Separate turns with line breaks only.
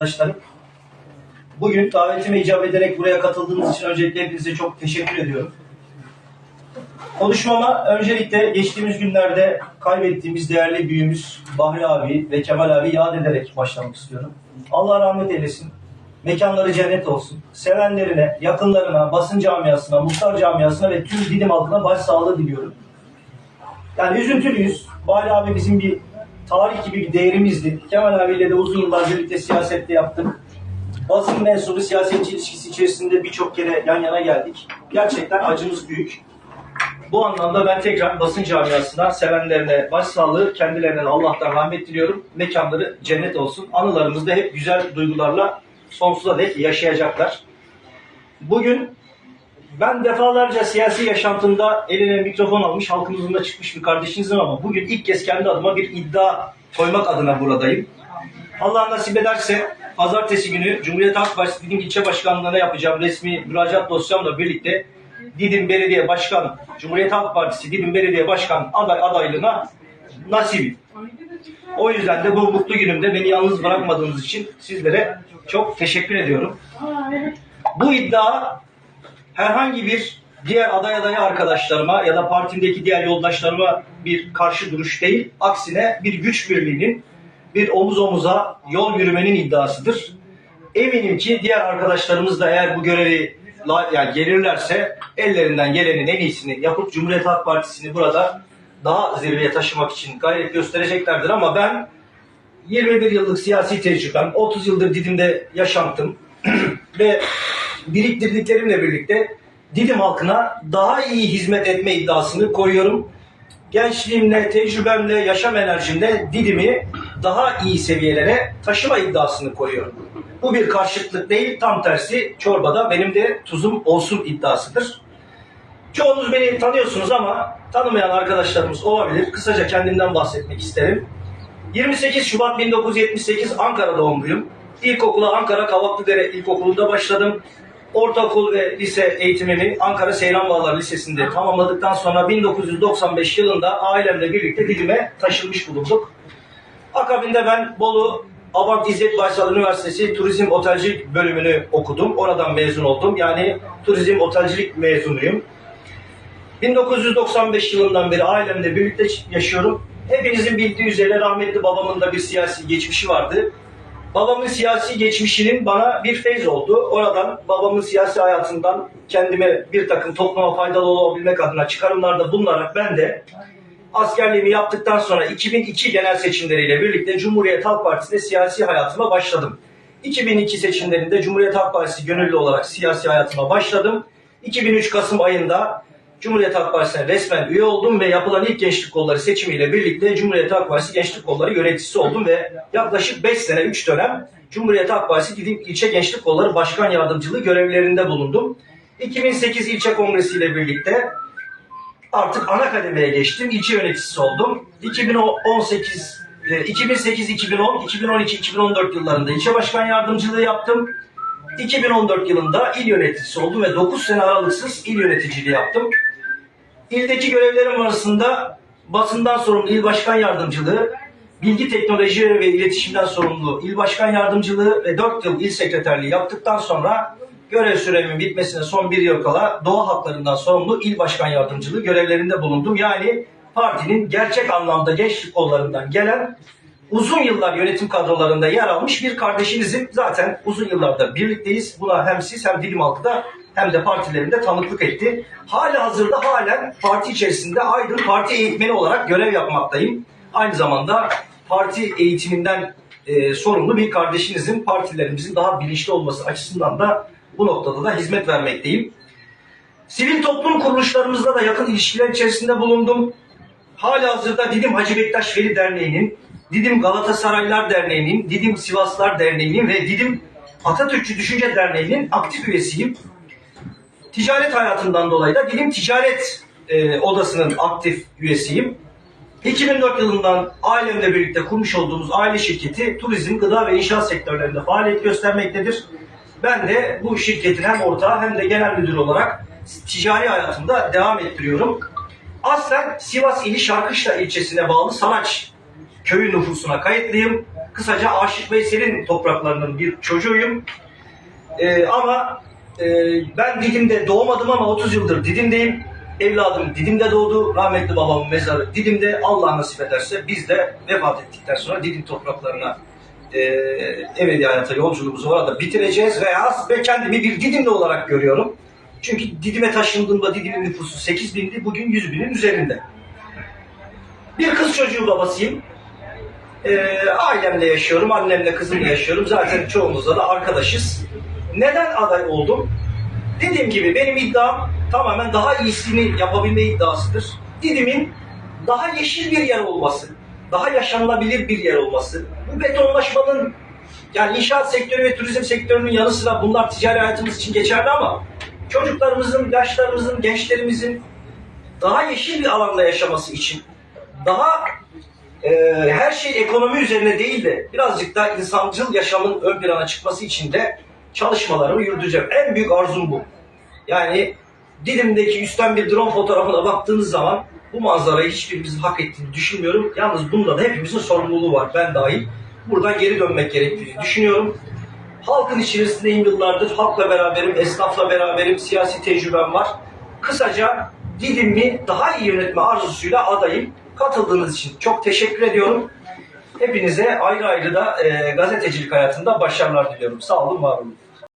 arkadaşlarım. Bugün davetime icap ederek buraya katıldığınız için öncelikle hepinize çok teşekkür ediyorum. Konuşmama öncelikle geçtiğimiz günlerde kaybettiğimiz değerli büyüğümüz Bahri abi ve Kemal abi yad ederek başlamak istiyorum. Allah rahmet eylesin. Mekanları cennet olsun. Sevenlerine, yakınlarına, basın camiasına, muhtar camiasına ve tüm dilim halkına başsağlığı diliyorum. Yani üzüntülüyüz. Bahri abi bizim bir tarih gibi bir değerimizdi. Kemal abiyle de uzun yıllar birlikte siyasette yaptık. Basın mensubu siyasetçi ilişkisi içerisinde birçok kere yan yana geldik. Gerçekten acımız büyük. Bu anlamda ben tekrar basın camiasına, sevenlerine başsağlığı, kendilerine Allah'tan rahmet diliyorum. Mekanları cennet olsun. Anılarımızda hep güzel duygularla sonsuza dek yaşayacaklar. Bugün ben defalarca siyasi yaşantımda eline mikrofon almış, halkımızın da çıkmış bir kardeşinizim ama bugün ilk kez kendi adıma bir iddia koymak adına buradayım. Allah nasip ederse pazartesi günü Cumhuriyet Halk Partisi Didim İlçe Başkanlığı'na yapacağım resmi müracaat dosyamla birlikte Didim Belediye Başkan, Cumhuriyet Halk Partisi Didim Belediye Başkan aday adaylığına nasibim. O yüzden de bu mutlu günümde beni yalnız bırakmadığınız için sizlere çok teşekkür ediyorum. Bu iddia herhangi bir diğer aday adayı arkadaşlarıma ya da partimdeki diğer yoldaşlarıma bir karşı duruş değil. Aksine bir güç birliğinin, bir omuz omuza yol yürümenin iddiasıdır. Eminim ki diğer arkadaşlarımız da eğer bu görevi yani gelirlerse ellerinden gelenin en iyisini yapıp Cumhuriyet Halk Partisi'ni burada daha zirveye taşımak için gayret göstereceklerdir ama ben 21 yıllık siyasi tecrübem, 30 yıldır Didim'de yaşantım ve biriktirdiklerimle birlikte Didim halkına daha iyi hizmet etme iddiasını koyuyorum. Gençliğimle, tecrübemle, yaşam enerjimle Didim'i daha iyi seviyelere taşıma iddiasını koyuyorum. Bu bir karşıtlık değil, tam tersi çorbada benim de tuzum olsun iddiasıdır. Çoğunuz beni tanıyorsunuz ama tanımayan arkadaşlarımız olabilir. Kısaca kendimden bahsetmek isterim. 28 Şubat 1978 Ankara doğumluyum. İlkokula Ankara Kavaklıdere İlkokulu'nda başladım. Ortaokul ve lise eğitimimi Ankara Seyran Bağlar Lisesi'nde tamamladıktan sonra 1995 yılında ailemle birlikte Didim'e taşınmış bulunduk. Akabinde ben Bolu Abant İzzet Baysal Üniversitesi Turizm Otelcilik bölümünü okudum. Oradan mezun oldum. Yani turizm otelcilik mezunuyum. 1995 yılından beri ailemle birlikte yaşıyorum. Hepinizin bildiği üzere rahmetli babamın da bir siyasi geçmişi vardı. Babamın siyasi geçmişinin bana bir feyz oldu. Oradan babamın siyasi hayatından kendime bir takım topluma faydalı olabilmek adına çıkarımlarda bulunarak ben de askerliğimi yaptıktan sonra 2002 genel seçimleriyle birlikte Cumhuriyet Halk Partisi'nde siyasi hayatıma başladım. 2002 seçimlerinde Cumhuriyet Halk Partisi gönüllü olarak siyasi hayatıma başladım. 2003 Kasım ayında Cumhuriyet Halk Partisi'ne resmen üye oldum ve yapılan ilk gençlik kolları seçimiyle birlikte Cumhuriyet Halk Partisi Gençlik Kolları yöneticisi oldum ve yaklaşık 5 sene 3 dönem Cumhuriyet Halk Partisi Didim İlçe Gençlik Kolları Başkan Yardımcılığı görevlerinde bulundum. 2008 ilçe kongresiyle birlikte artık ana kademeye geçtim. İlçe yöneticisi oldum. 2018 e, 2008, 2010, 2012, 2014 yıllarında ilçe başkan yardımcılığı yaptım. 2014 yılında il yöneticisi oldum ve 9 sene aralıksız il yöneticiliği yaptım. İldeki görevlerim arasında basından sorumlu il başkan yardımcılığı, bilgi teknoloji ve iletişimden sorumlu il başkan yardımcılığı ve 4 yıl il sekreterliği yaptıktan sonra görev süremin bitmesine son bir yıl kala doğa haklarından sorumlu il başkan yardımcılığı görevlerinde bulundum. Yani partinin gerçek anlamda gençlik kollarından gelen uzun yıllar yönetim kadrolarında yer almış bir kardeşinizim. Zaten uzun yıllardır birlikteyiz. Buna hem siz hem dilim halkı da hem de partilerinde tanıklık etti. Hala hazırda halen parti içerisinde Aydın Parti eğitmeni olarak görev yapmaktayım. Aynı zamanda parti eğitiminden e, sorumlu bir kardeşinizin partilerimizin daha bilinçli olması açısından da bu noktada da hizmet vermekteyim. Sivil toplum kuruluşlarımızla da yakın ilişkiler içerisinde bulundum. Hala hazırda Didim Hacı Bektaş Veli Derneği'nin, Didim Galatasaraylar Derneği'nin, Didim Sivaslar Derneği'nin ve Didim Atatürkçü Düşünce Derneği'nin aktif üyesiyim. Ticaret hayatından dolayı da Didim Ticaret e, Odası'nın aktif üyesiyim. 2004 yılından ailemle birlikte kurmuş olduğumuz aile şirketi turizm, gıda ve inşaat sektörlerinde faaliyet göstermektedir. Ben de bu şirketin hem ortağı hem de genel müdür olarak ticari hayatımda devam ettiriyorum. Aslen Sivas ili Şarkışla ilçesine bağlı Sanaç köyü nüfusuna kayıtlıyım. kısaca Aşık Veysel'in topraklarının bir çocuğuyum. Ee, ama e, ben Didim'de doğmadım ama 30 yıldır Didim'deyim. Evladım Didim'de doğdu. Rahmetli babamın mezarı Didim'de. Allah nasip ederse biz de vefat ettikten sonra Didim topraklarına e, ebedi hayata yolculuğumuzu orada bitireceğiz veya ve kendimi bir Didimli olarak görüyorum. Çünkü Didim'e taşındığımda Didim'in nüfusu 8 bindi, bugün 100 binin üzerinde. Bir kız çocuğu babasıyım. Ee, ailemle yaşıyorum, annemle kızımla yaşıyorum. Zaten çoğumuzla da arkadaşız. Neden aday oldum? Dediğim gibi benim iddiam tamamen daha iyisini yapabilme iddiasıdır. Didim'in daha yeşil bir yer olması, daha yaşanılabilir bir yer olması. Bu betonlaşmanın yani inşaat sektörü ve turizm sektörünün yanı sıra bunlar ticari hayatımız için geçerli ama çocuklarımızın, yaşlarımızın, gençlerimizin daha yeşil bir alanda yaşaması için daha e, her şey ekonomi üzerine değil de birazcık daha insancıl yaşamın ön plana çıkması için de çalışmalarımı yürüteceğim. En büyük arzum bu. Yani Didim'deki üstten bir drone fotoğrafına baktığınız zaman bu manzarayı hiçbirimizin hak ettiğini düşünmüyorum. Yalnız bunda da hepimizin sorumluluğu var. Ben dahil. Buradan geri dönmek gerektiğini düşünüyorum. Halkın içerisindeyim yıllardır. Halkla beraberim, esnafla beraberim, siyasi tecrübem var. Kısaca Didim'i daha iyi yönetme arzusuyla adayım. Katıldığınız için çok teşekkür ediyorum. Hepinize ayrı ayrı da e, gazetecilik hayatında başarılar diliyorum. Sağ olun, var olun.